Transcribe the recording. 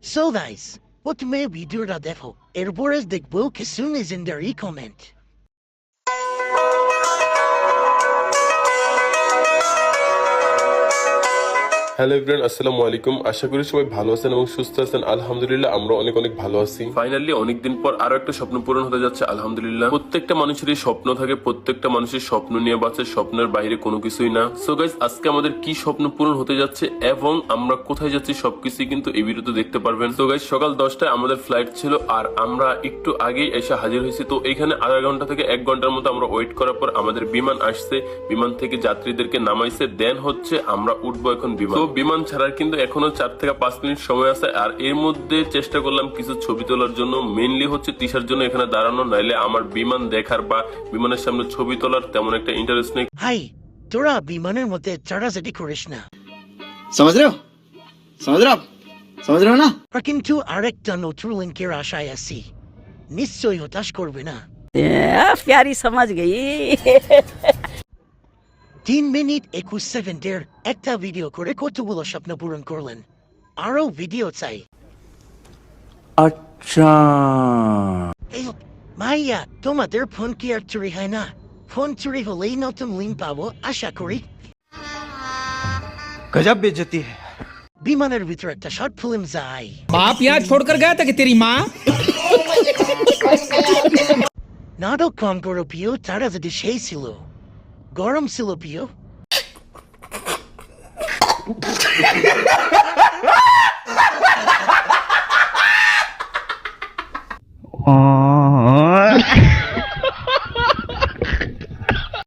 so guys, what may we do, radevo? erboras, the book as soon as in their e-comment. Hello everyone আসসালামু আলাইকুম। আশা করি সবাই ভালো আছেন এবং সুস্থ আছেন। আলহামদুলিল্লাহ আমরা অনেক অনেক ভালো আছি। ফাইনালি অনেকদিন পর আরও একটা স্বপ্ন পূরণ হতে যাচ্ছে আলহামদুলিল্লাহ। প্রত্যেকটা মানুষেরই স্বপ্ন থাকে প্রত্যেকটা মানুষের স্বপ্ন নিয়ে বাঁচে স্বপ্নের বাইরে কোনো কিছুই না। সো গাইজ আজকে আমাদের কি স্বপ্ন পূরণ হতে যাচ্ছে এবং আমরা কোথায় যাচ্ছি সবকিছুই কিন্তু এই ভিডিওতে দেখতে পারবেন। সো গাইজ সকাল দশটায় আমাদের ফ্লাইট ছিল আর আমরা একটু আগেই এসে হাজির হয়েছি। তো এখানে আধা ঘণ্টা থেকে এক ঘণ্টার মতো আমরা ওয়েট করার পর আমাদের বিমান আসছে। বিমান থেকে যাত্রীদেরকে নামাইছে। দেন হচ্ছে আমরা উঠবো এখন বিমান। বিমান ছাড়ার কিন্তু এখনও চার থেকে পাঁচ মিনিট সময় আছে। আর এর মধ্যে চেষ্টা করলাম কিছু ছবি তোলার জন্য। মেনলি হচ্ছে তিসার জন্য এখানে দাঁড়ানো নাইলে আমার বিমান দেখার বা বিমানের সামনে ছবি তোলার তেমন একটা ইন্টারেস্ট নেই। হাই তোরা বিমানের মধ্যে চড়া চড়াচড়ি করিস না। সমাজ রেও সমাজ না। কিন্তু আরেকটা নতুন লিঙ্কের আশায় আছি। নিশ্চয়ই হতাশ করবে না। প্যারি সমাজ গেই। তিন মিনিট একুশ সেকেন্ডের একটা ভিডিও করে কতগুলো স্বপ্ন পূরণ করলেন আরও ভিডিও চাই আচ্ছা মাইয়া তোমাদের ফোন কি আর চুরি হয় না ফোন চুরি হলেই নতুন লিঙ্ক পাবো আশা করি গজব বেজতি বিমানের ভিতরে একটা শর্ট ফিল্ম যাই বাপ ইয়াজ ফোড় কর গায়া তাকে তেরি মা নাটক কম করো প্রিয় তারা যদি সেই ছিল গরম ছিল প্রিয় आ